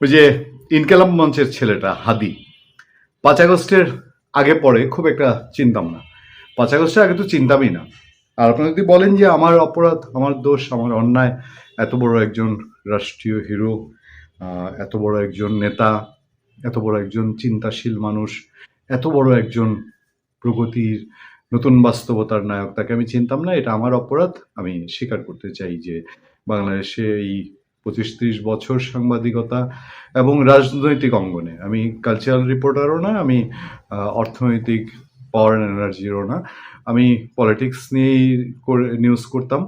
ওই যে ইনকালাম মঞ্চের ছেলেটা, হাদি। পাঁচ আগস্টের আগে পরে খুব একটা চিনতাম না পাঁচ আগস্টের আগে তো চিনতামই না। আর আপনারা যদি বলেন যে আমার অপরাধ, আমার দোষ, আমার অন্যায়, এত বড় একজন রাষ্ট্রীয় হিরো এত বড় একজন নেতা, এত বড় একজন চিন্তাশীল মানুষ, এত বড় একজন প্রগতির নতুন বাস্তবতার নায়ক, তাকে আমি চিনতাম না, এটা আমার অপরাধ। আমি স্বীকার করতে চাই যে বাংলাদেশে এই পঁচিশ ত্রিশ বছর সাংবাদিকতা এবং রাজনৈতিক অঙ্গনে। আমি কালচারাল রিপোর্টারও না, আমি অর্থনৈতিক পাওয়ার অ্যান্ড এনার্জিরও না। আমি পলিটিক্স নিয়েই করে নিউজ করতাম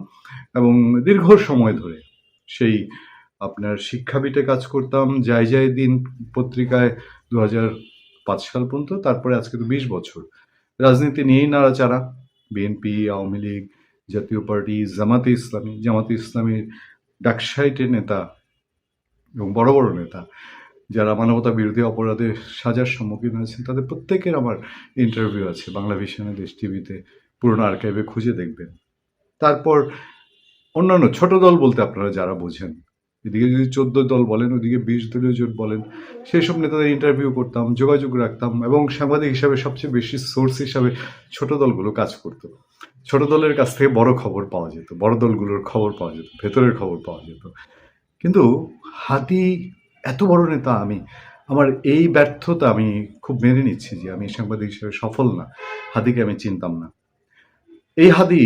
এবং দীর্ঘ সময় ধরে সেই আপনার শিক্ষাবিটে কাজ করতাম। যাই যাই দিন পত্রিকায় দু পাঁচ সাল পর্যন্ত, তারপরে আজকে তো বিশ বছর। রাজনীতি নিয়েই নাড়াচাড়া। বিএনপি আওয়ামী লীগ, জাতীয় পার্টি, জামাতে ইসলামী। জামাতে ইসলামীর ডাকসাইটের নেতা এবং বড় বড় নেতা, যারা মানবতা বিরোধী অপরাধে সাজার সম্মুখীন হয়েছেন, তাদের প্রত্যেকের আমার ইন্টারভিউ আছে বাংলা ভিশনে দেশ টিভিতে, পুরোনো আর্কাইভে খুঁজে দেখবেন। তারপর অন্যান্য ছোট দল বলতে আপনারা যারা বোঝেন, এদিকে যদি চোদ্দ দল বলেন, ওদিকে বিশ দলীয় জোট বলেন সেই সব নেতাদের ইন্টারভিউ করতাম, যোগাযোগ রাখতাম এবং সাংবাদিক হিসাবে সবচেয়ে বেশি সোর্স হিসাবে ছোট দলগুলো কাজ করতো। ছোট দলের কাছ থেকে বড় খবর পাওয়া যেত, বড় দলগুলোর খবর পাওয়া যেত, ভেতরের খবর পাওয়া যেত। কিন্তু হাতি এত বড় নেতা আমি, আমার এই ব্যর্থতা আমি খুব মেনে নিচ্ছি যে আমি সাংবাদিক হিসেবে সফল না হাদিকে আমি চিনতাম না। এই হাদি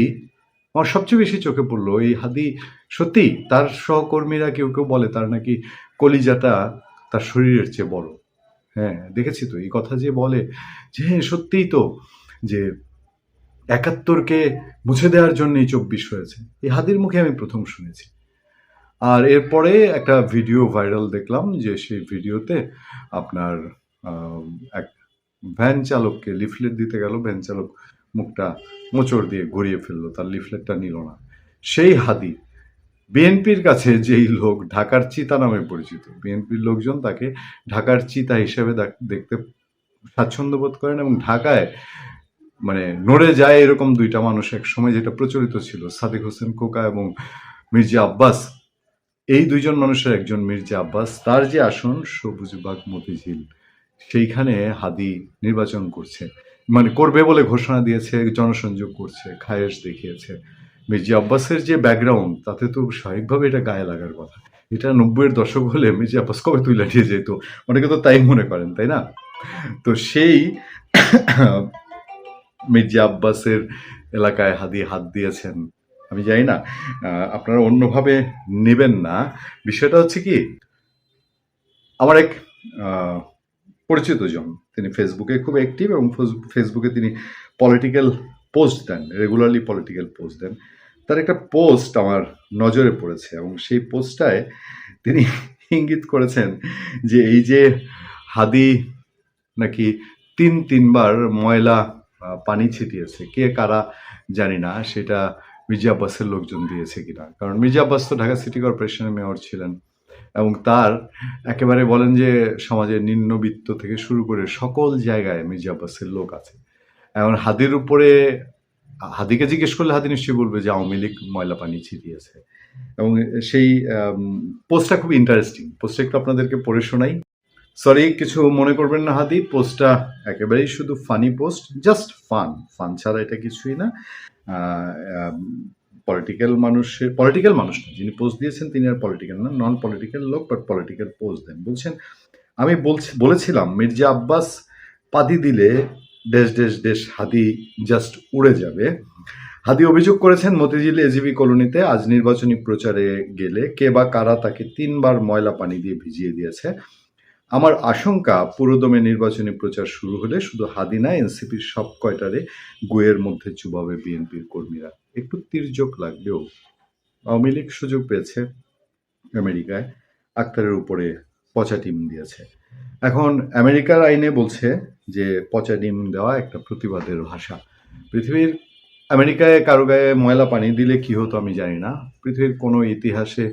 আমার সবচেয়ে বেশি চোখে পড়ল, এই হাদি সত্যি তার সহকর্মীরা কেউ কেউ বলে তার নাকি কলিজাটা তার শরীরের চেয়ে বড়। হ্যাঁ দেখেছি তো, এই কথা যে বলে যে হ্যাঁ সত্যিই তো যে একাত্তরকে মুছে দেওয়ার জন্যই চব্বিশ হয়েছে। এই হাদির মুখে আমি প্রথম শুনেছি। আর এরপরে একটা ভিডিও ভাইরাল দেখলাম যে সেই ভিডিওতে আপনার এক ভ্যান চালককে লিফলেট দিতে গেল। ভ্যান চালক মুখটা মোচড় দিয়ে ঘুরিয়ে ফেলল, তার লিফলেটটা নিল না। সেই হাদি বিএনপির কাছে যেই লোক ঢাকার চিতা নামে পরিচিত, বিএনপির লোকজন তাকে ঢাকার চিতা হিসেবে দেখ- দেখতে স্বাচ্ছন্দ্য বোধ করেন এবং ঢাকায় মানে নড়ে যায় এরকম দুইটা মানুষ এক সময় যেটা প্রচলিত ছিল, সাদিক হোসেন কোকা এবং মির্জা আব্বাস। এই দুইজন মানুষের একজন মির্জা আব্বাস, তার যে আসন সবুজবাগ মতিঝিল, সেইখানে হাদি নির্বাচন করছে। মানে করবে বলে ঘোষণা দিয়েছে, জনসংযোগ করছে, খায়েশ দেখিয়েছে। মির্জা আব্বাসের যে ব্যাকগ্রাউন্ড, তাতে তো স্বাভাবিকভাবে এটা গায়ে লাগার কথা। এটা নব্বইয়ের দশক হলে মির্জা আব্বাস কবে তুলে নিয়ে যেত? অনেকে তো তাই মনে করেন, তাই না? তো সেই মির্জা আব্বাসের এলাকায় হাদি হাত দিয়েছেন। আমি জানি না আপনারা অন্যভাবে নেবেন না। বিষয়টা হচ্ছে কি আমার এক আহ, পরিচিত জন তিনি ফেসবুকে খুব অ্যাক্টিভ এবং ফেস- ফেসবুকে তিনি পলিটিক্যাল পোস্ট দেন রেগুলারলি পলিটিক্যাল পোস্ট দেন। তার একটা পোস্ট আমার নজরে পড়েছে এবং সেই পোস্টটায় তিনি ইঙ্গিত করেছেন যে এই যে হাদি নাকি তিন তিনবার ময়লা পানি ছিটিয়েছে। কে কারা জানি না, সেটা মির্জা আব্বাসের লোকজন দিয়েছে কিনা। কারণ মির্জা আব্বাস তো ঢাকা সিটি কর্পোরেশনের মেয়র ছিলেন এবং তার একেবারে বলেন যে সমাজের নিম্নবিত্ত থেকে শুরু করে সকল জায়গায় মির্জা আব্বাসের লোক আছে। এখন হাদির উপরে, হাদিকে জিজ্ঞেস করলে হাদি নিশ্চয়ই বলবে যে আওয়ামী লীগ ময়লা পানি ছিটিয়েছে। এবং সেই পোস্টটা খুব ইন্টারেস্টিং পোস্টটা একটু আপনাদেরকে পড়ে শোনাই। সরি কিছু মনে করবেন না হাদি পোস্টটা একেবারেই শুধু funny post just fun fun ছাড়া এটা কিছুই না। পলিটিক্যাল মানুষের পলিটিক্যাল মানুষ না। যিনি পোস্ট দিয়েছেন, তিনি আর পলিটিক্যাল না। নন পলিটিক্যাল লোক বাট পলিটিক্যাল পোস্ট দেন বলছেন আমি বলছি, বলেছিলাম, মির্জা আব্বাস পাদি দিলে দেশ দেশ দেশ হাদি জাস্ট উড়ে যাবে। হাদি অভিযোগ করেছেন, মতিঝিল এজিবি কলোনিতে আজ নির্বাচনী প্রচারে গেলে কে বা কারা তাকে তিনবার ময়লা পানি দিয়ে ভিজিয়ে দিয়েছে। আমার আশঙ্কা পুরোদমে নির্বাচনী প্রচার শুরু হলে শুধু হাদিনা, এনসিপির সব কয়টারে গুয়ের মধ্যে চুবাবে বিএনপির কর্মীরা। একটু তির্যক লাগলেও আওয়ামী লীগ সুযোগ পেয়েছে আমেরিকায়। আক্তারের উপরে পচা টিম দিয়েছে। এখন আমেরিকার আইনে বলছে যে পচা ডিম দেওয়া একটা প্রতিবাদের ভাষা। পৃথিবীর আমেরিকায় কারও গায়ে ময়লা পানি দিলে কি হতো আমি জানি না। পৃথিবীর কোনো ইতিহাসে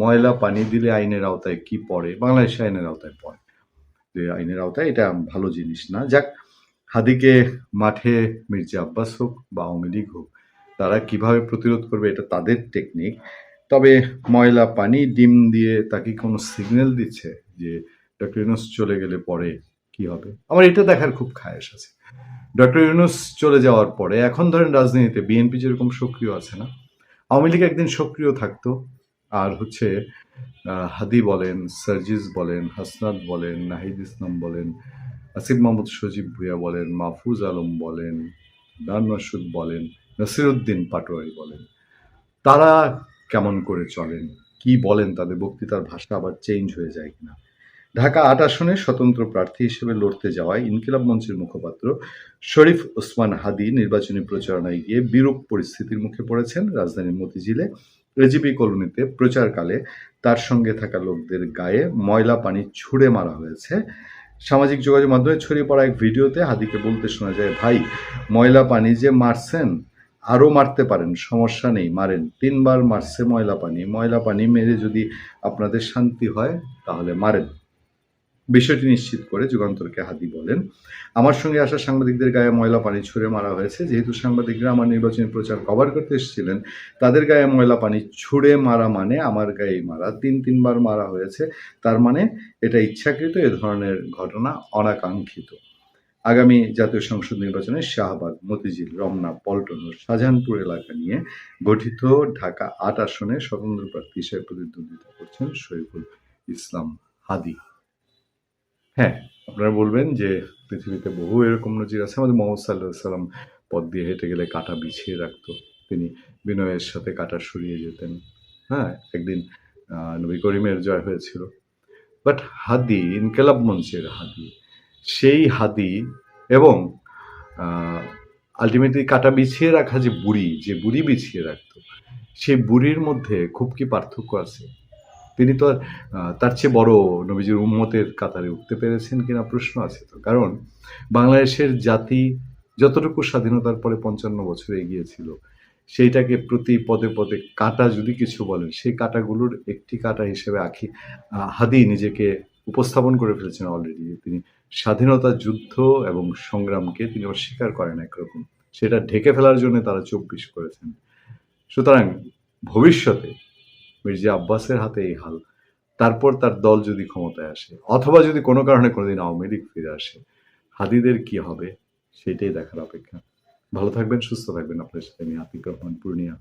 ময়লা, পানি দিলে আইনের আওতায় কি পড়ে? বাংলাদেশে আইনের আওতায় পড়ে। যে আইনের আওতায় এটা ভালো জিনিস না। যাক, হাদিকে, মাঠে মির্জা আব্বাস হোক বা আওয়ামী লীগ হোক, তারা কীভাবে প্রতিরোধ করবে এটা তাদের টেকনিক তবে ময়লা, পানি, ডিম দিয়ে তাকে কোনো সিগন্যাল দিচ্ছে যে ডক্টর ইউনুস চলে গেলে পরে কি হবে? আমার এটা দেখার খুব খায়েশ আছে। ডক্টর ইউনুস চলে যাওয়ার পরে, এখন ধরেন রাজনীতিতে বিএনপি যেরকম সক্রিয় আছে না, আওয়ামী লীগ একদিন সক্রিয় থাকতো আর হচ্ছে হাদি বলেন, সার্জিস বলেন, হাসনাত বলেন, নাহিদ ইসলাম বলেন, আসিফ মাহমুদ সজীব ভুইয়া বলেন, মাহফুজ আলম বলেন, দান মাসুদ বলেন, নাসিরুদ্দিন পাটোয়ারি বলেন। তারা কেমন করে চলেন? কি বলেন তাদের বক্তৃতার ভাষা আবার চেঞ্জ হয়ে যায় কিনা? ঢাকা আট আসনে স্বতন্ত্র প্রার্থী হিসেবে লড়তে যাওয়ায় ইনকিলাব মঞ্চের মুখপাত্র শরীফ ওসমান হাদি নির্বাচনী প্রচারণায় গিয়ে বিরূপ পরিস্থিতির মুখে পড়েছেন। রাজধানীর মতিঝিলে এজিপি কলোনিতে প্রচারকালে তার সঙ্গে থাকা লোকদের গায়ে ময়লা পানি ছুঁড়ে মারা হয়েছে। সামাজিক যোগাযোগ মাধ্যমে ছড়িয়ে পড়া এক ভিডিওতে হাদিকে বলতে শোনা যায়, ভাই, ময়লা পানি যে মারছেন, আরও মারতে পারেন, সমস্যা নেই, মারেন। তিনবার মারছে ময়লা পানি। ময়লা পানি মেরে যদি আপনাদের শান্তি হয়, তাহলে মারেন। বিষয়টি নিশ্চিত করে যুগান্তরকে হাদি বলেন। আমার সঙ্গে আসা সাংবাদিকদের গায়ে ময়লা পানি ছুঁড়ে মারা হয়েছে। যেহেতু সাংবাদিকরা আমার নির্বাচনী প্রচার কভার করতে এসেছিলেন, তাদের গায়ে ময়লা পানি ছুঁড়ে মারা মানে আমার গায়ে মারা। তিন, তিনবার মারা হয়েছে। তার মানে এটা ইচ্ছাকৃত, এ ধরনের ঘটনা অনাকাঙ্ক্ষিত। আগামী জাতীয় সংসদ নির্বাচনে শাহবাগ, মতিঝিল, রমনা, পল্টন ও শাহজাহানপুর এলাকা নিয়ে গঠিত ঢাকা আট আসনে স্বতন্ত্র প্রার্থী হিসেবে প্রতিদ্বন্দ্বিতা করছেন শরীফুল ইসলাম হাদি। হ্যাঁ আপনারা বলবেন যে পৃথিবীতে বহু এরকম নজির আছে। আমাদের মোহাম্মদ সাল্লাহ সাল্লাম পথ দিয়ে হেঁটে গেলে কাঁটা বিছিয়ে রাখতো। তিনি বিনয়ের সাথে কাঁটা সরিয়ে যেতেন। হ্যাঁ একদিন নবী করিমের জয় হয়েছিল। বাট হাদি, ইনকেলাব মঞ্চের হাদি, সেই হাদি এবং আলটিমেটলি কাটা বিছিয়ে রাখা যে বুড়ি যে বুড়ি বিছিয়ে রাখতো, সেই বুড়ির মধ্যে খুব কি পার্থক্য আছে? তিনি তো আর তার চেয়ে বড় নবীজির উম্মতের কাতারে উঠতে পেরেছেন কিনা প্রশ্ন আছে তো। কারণ বাংলাদেশের জাতি যতটুকু স্বাধীনতার পরে পঞ্চান্ন বছর এগিয়েছিল, সেইটাকে প্রতি পদে পদে কাটা যদি কিছু বলেন, সেই কাটাগুলোর একটি কাটা হিসেবে আখি হাদি নিজেকে উপস্থাপন করে ফেলেছেন অলরেডি তিনি স্বাধীনতা যুদ্ধ এবং সংগ্রামকে তিনি অস্বীকার করেন একরকম। সেটা ঢেকে ফেলার জন্য তারা চব্বিশ করেছেন। সুতরাং ভবিষ্যতে মির্জা আব্বাসের হাতে এই হাল। তারপর তার দল যদি ক্ষমতায় আসে, অথবা যদি কোনো কারণে কোনোদিন আওয়ামী লীগ ফিরে আসে, হাদিদের কি হবে? সেটাই দেখার অপেক্ষা। ভালো থাকবেন, সুস্থ থাকবেন। আপনার সাথে আমি আতিক রহমান, পূর্ণিয়া।